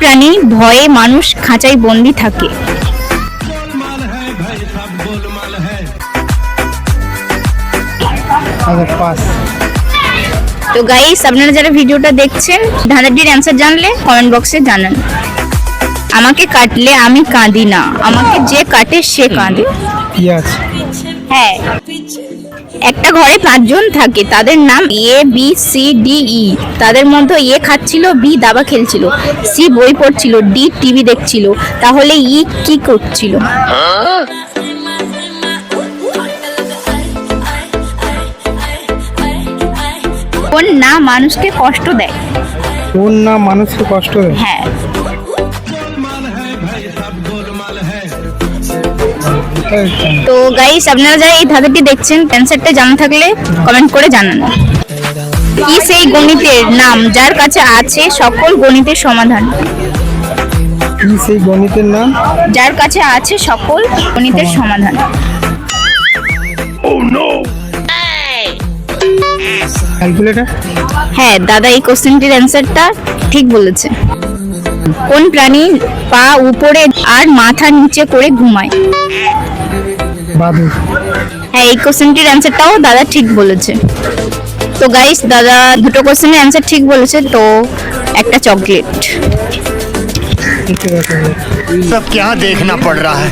প্রাণী ভয়ে মানুষ খাঁচায় বন্দি থাকে। আচ্ছা তো গাইস আপনারা যারা ভিডিওটা দেখছেন ধাঁধাটির অ্যান্সার জানলে কমেন্ট বক্সে জানান। আমাকে কাটলে আমি কাঁদি না। আমাকে যে কাটে সে কাঁদে। হ্যাঁ। একটা ঘরে পাঁচজন থাকে তাদের নাম A B C D E তাদের মধ্যে এ খাচ্ছিল বি দাবা খেলছিল সি বই পড়ছিল ডি টিভি দেখছিল। তাহলে ই কি করছিল? কোন না মানুষকে কষ্ট দেয়? কোন না মানুষকে কষ্ট দেয়? হ্যাঁ। তো গাইস আপনারা যারা এই ধাঁধাটি দেখছেন অ্যান্সারটা জানা থাকলে কমেন্ট করে জানান। কি সেই গণিতের নাম যার কাছে আছে সকল গণিতের সমাধান? কি সেই গণিতের নাম? যার কাছে আছে সকল গণিতের সমাধান। ক্যালকুলেটার হ্যাঁ দাদা এই কোশ্চেনটির অ্যান্সারটা ঠিক বলেছে। কোন প্রাণী পা উপরে আর মাথা নিচে করে ঘুমায়? বাদুর হ্যাঁ এই কোশ্চেনটির অ্যান্সারটাও দাদা ঠিক বলেছে তো গাইস দাদা দুটো কোশ্চেনের অ্যান্সার ঠিক বলেছে তো একটা চকলেট দেখতে দেখা যায় सब क्या देखना पड़ रहा है